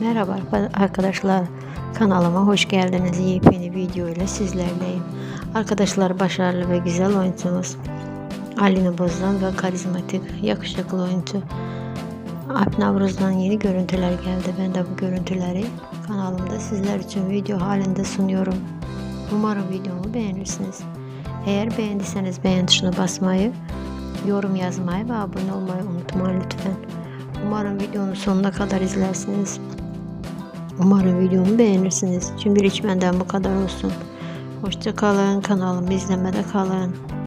Merhaba arkadaşlar kanalıma hoş geldiniz. Yepyeni video ile sizlerleyim. Arkadaşlar başarılı ve güzel oyuncumuz Alina Bozdan ve karizmatik yakışıklı oyuncu Alp Navruz'dan yeni görüntüler geldi. Ben de bu görüntüleri kanalımda sizler için video halinde sunuyorum. Umarım videomu beğenirsiniz. Eğer beğendiyseniz beğen tuşuna basmayı, yorum yazmayı ve abone olmayı unutmayın lütfen. Umarım videonun sonuna kadar izlersiniz. Umarım videomu beğenirsiniz. Şimdilik benden bu kadar olsun. Hoşça kalın. Kanalımı izlemede kalın.